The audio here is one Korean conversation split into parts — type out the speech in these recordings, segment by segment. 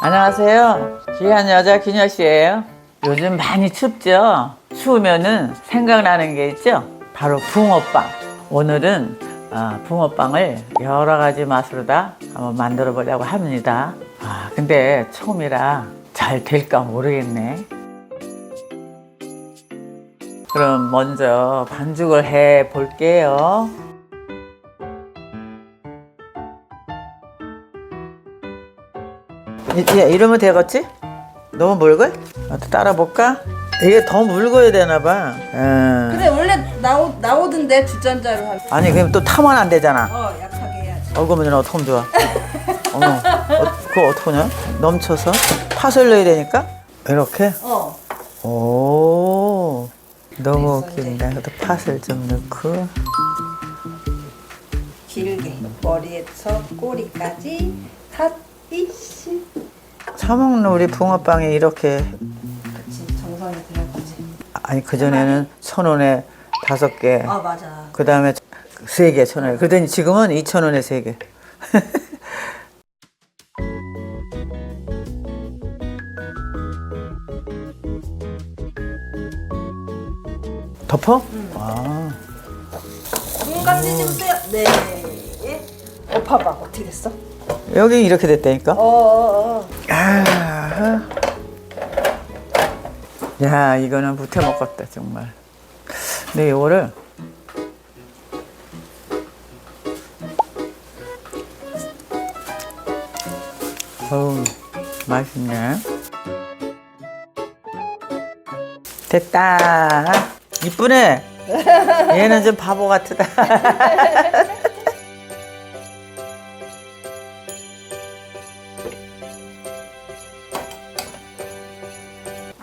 안녕하세요. 귀한 여자 기녀 씨예요. 요즘 많이 춥죠? 추우면은 생각나는 게 있죠? 바로 붕어빵. 오늘은 아, 붕어빵을 여러 가지 맛으로 다 한번 만들어 보려고 합니다. 아, 근데 처음이라 잘 될까 모르겠네. 그럼 먼저 반죽을 해 볼게요. 이제 이러면 되겠지? 너무 묽어? 아, 또 따라 볼까? 이게 더 묽어야 되나 봐. 음. 근데 원래 나오, 나오던데 두 잔자로 하면 아니 그럼 또 타면 안 되잖아. 어 약하게 해야지 어 그러면 어떡하면 좋아? 어머, 어, 그거 어떡하냐? 넘쳐서 팥을 넣어야 되니까 이렇게. 어 오, 너무 웃긴다. 그래도 팥을 좀 넣고. 길게 머리에서 꼬리까지 다 이씨 처먹는 우리 붕어빵이 이렇게 그치 정성이 들어가지 아니 그 전에는 천 원에 다섯 개. 아 맞아 그 다음에 세 개, 천 원. 그러더니 지금은 이천 원에 세 개. 덮어? 아, 눈 감지 주세요 네 어, 봐봐 어떻게 됐어? 여기 이렇게 됐다니까? 어어어 아, 야, 이거는 부태 먹었다, 정말. 근데 이거를 어우, 맛있네. 됐다. 이쁘네. 얘는 좀 바보 같다.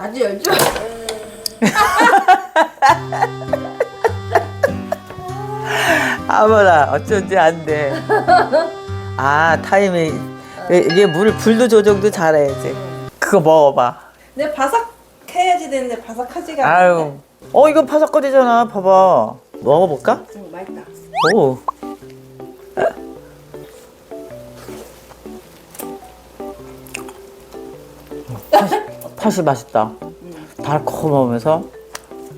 아주 열죠? 아무나 어쩐지 안 돼. 아 타이밍 이게 물 불도 조정도 잘해야지. 그거 먹어봐. 내 바삭 해야지 되는데 바삭하지가 않은데 아유, 어 이거 바삭거리잖아. 봐봐. 먹어볼까? 응 맛있다 오. 팥이 맛있다. 달콤하면서,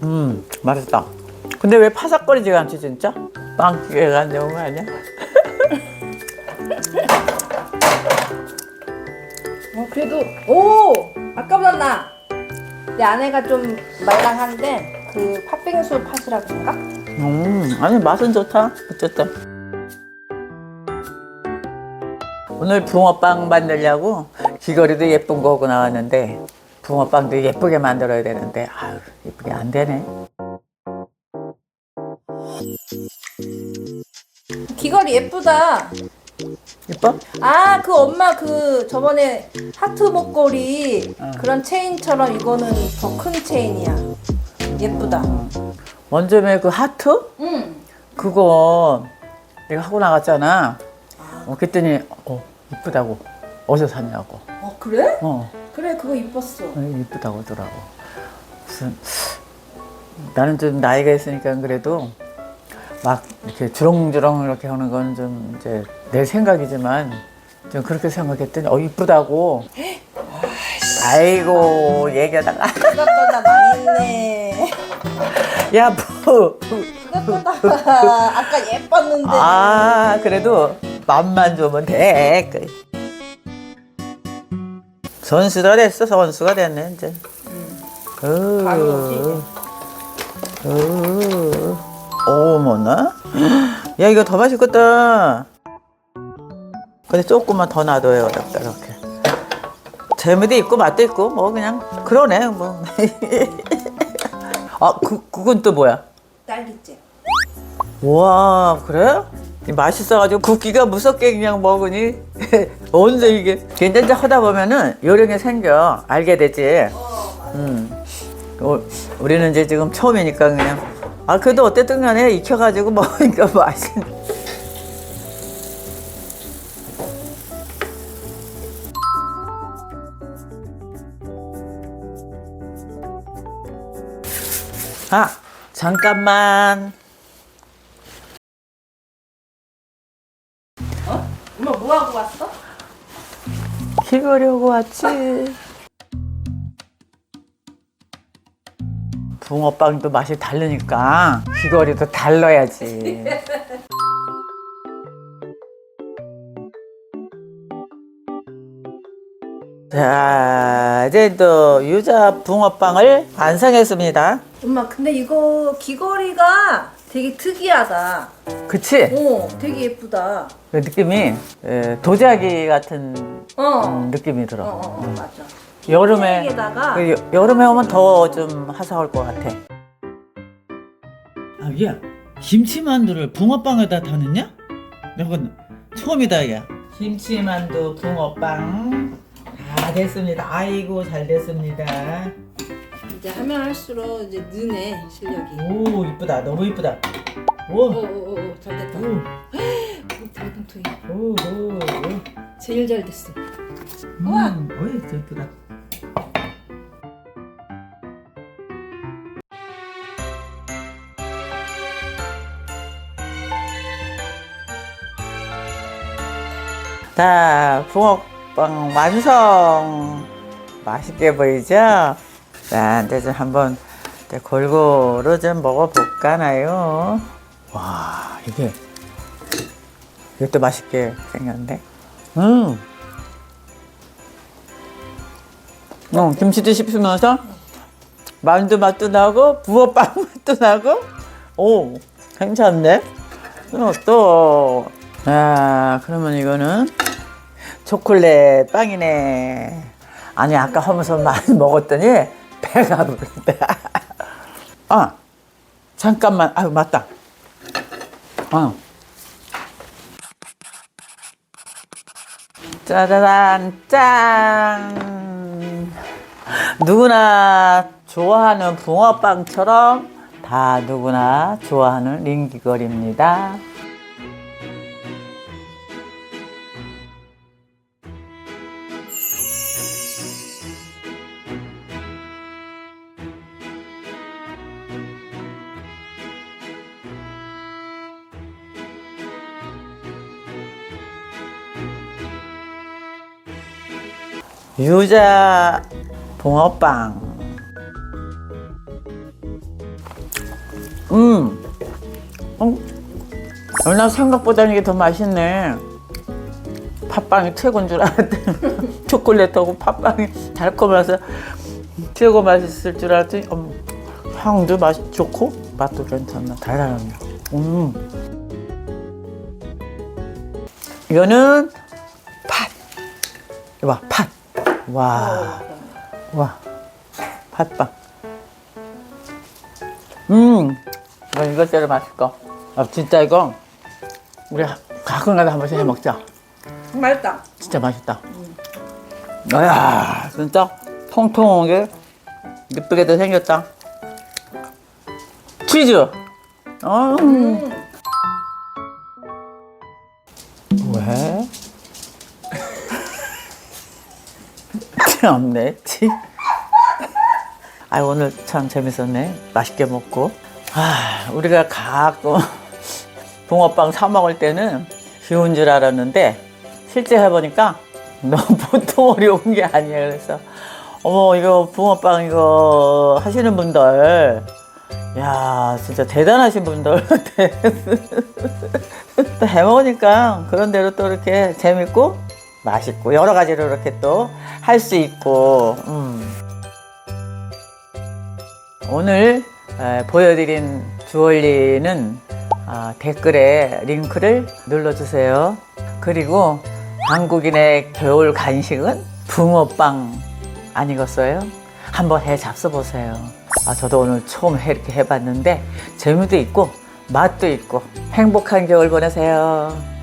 음, 맛있다. 근데 왜 파삭거리지가 않지, 진짜? 빵기가 거 아니야? 어 그래도 오 아까보다 나. 내 아내가 좀 말랑한데 그 팥빙수 팥이라 그런가? 음, 아니, 맛은 좋다. 어쨌든. 오늘 붕어빵 만들려고 귀걸이도 예쁜 거 하고 나왔는데, 붕어빵도 예쁘게 만들어야 되는데, 아유, 예쁘게 안 되네. 귀걸이 예쁘다. 예뻐? 아 그 엄마 그 저번에 하트 목걸이 어. 그런 체인처럼 이거는 더 큰 체인이야. 예쁘다. 원점에 그 하트? 응. 그거 내가 하고 나갔잖아. 어, 그랬더니, 어, 이쁘다고. 어디서 샀냐고. 어 그래? 어, 그래 그거 이뻤어. 어, 이쁘다고 하더라고. 무슨, 나는 좀 나이가 있으니까 그래도 막 이렇게 주렁주렁 이렇게 하는 건 좀 이제 내 생각이지만 좀 그렇게 생각했더니, 어, 이쁘다고. 아이고, 얘기하다가. 그것보다 망했네. 야, 뭐. 그것보다 아까 예뻤는데. 아, 그래도 맘만 좋으면 돼. 그. 선수가 됐어, 선수가 됐네, 이제. 어, 어, 어머나? 야, 이거 더 맛있겠다. 근데 조금만 더 놔둬야 어렵다, 이렇게. 재미도 있고, 맛도 있고, 뭐, 그냥, 그러네, 뭐. 아, 그, 그건 또 뭐야? 딸기잼. 와 그래? 이 맛있어가지고 굽기가 무섭게 그냥 먹으니 언제 이게 괜찮자 하다 보면은 요령이 생겨 알게 되지. 음. 어, 우리는 이제 지금 처음이니까 그냥 아 그래도 어쨌든 간에 익혀가지고 먹으니까 맛있. 아 잠깐만. 기거려고 왔지. 붕어빵도 맛이 다르니까 귀걸이도 달라야지. 자, 이제 또 유자 붕어빵을 완성했습니다. 엄마 근데 이거 귀걸이가 되게 특이하다. 그치? 오, 되게 예쁘다. 그 느낌이 에, 도자기 같은 어. 음, 느낌이 들어. 어, 어, 어, 맞아. 여름에 흰색에다가 그 여- 여름에 오면 더 좀 화사할 것 같아. 아, 야, 김치만두를 붕어빵에다 다 넣냐? 이건 처음이다, 야. 김치만두 붕어빵 다 됐습니다. 아이고 잘 됐습니다. 이제 하면 할수록 이제 느네 실력이. 오, 이쁘다. 너무 이쁘다. 오, 오오오 잘 됐다. 오, 대통통이 오, 오, 오. 제일 잘 됐어. 음, 어이, 저 이쁘다. 자, 붕어빵 완성! 맛있게 보이죠? 자, 이제 좀 한번 골고루 좀 먹어볼까나요? 와, 이게, 이것도 맛있게 생겼는데? 음! 어, 김치도 씹으면서 만두 맛도 나고 부어빵 맛도 나고 오 괜찮네 또, 또. 아 그러면 이거는 초콜릿 빵이네 아니 아까 하면서 많이 먹었더니 배가 부른다 아 잠깐만 아유 맞다 어. 짜자잔 짠 누구나 좋아하는 붕어빵처럼 다 누구나 좋아하는 링기거리입니다. 유자 붕어빵. 음. 어, 어, 나 생각보다 이게 더 맛있네. 팥빵이 최고인 줄 알았더니 초콜릿하고 팥빵이 달콤해서 최고 맛있을 줄 알았더니 음, 향도 맛 좋고 맛도 괜찮나 달달하네. 음. 이거는 팥. 이봐 팥. 와. 와, 팥빵. 음, 이거 이것대로 맛있고. 아, 진짜 이거 우리 가끔가다 한 번씩 해 먹자. 맛있다. 진짜 맛있다. 야, 진짜 통통하게 예쁘게도 생겼다. 치즈. 어, 음. 참네, 치. 아 오늘 참 재밌었네. 맛있게 먹고. 아, 우리가 가끔 붕어빵 사 먹을 때는 쉬운 줄 알았는데 실제 해보니까 너무 보통 어려운 게 아니에요. 그래서 어머 이거 붕어빵 이거 하시는 분들 야 진짜 대단하신 분들 또 해먹으니까 그런 대로 또 이렇게 재밌고 맛있고 여러 가지로 이렇게 또 할 수 있고 음. 오늘 에, 보여드린 주얼리는 아, 댓글에 링크를 눌러주세요. 그리고 한국인의 겨울 간식은 붕어빵 아니겠어요? 한번 해 잡숴보세요. 아, 저도 오늘 처음 해, 이렇게 해봤는데 재미도 있고 맛도 있고 행복한 겨울 보내세요.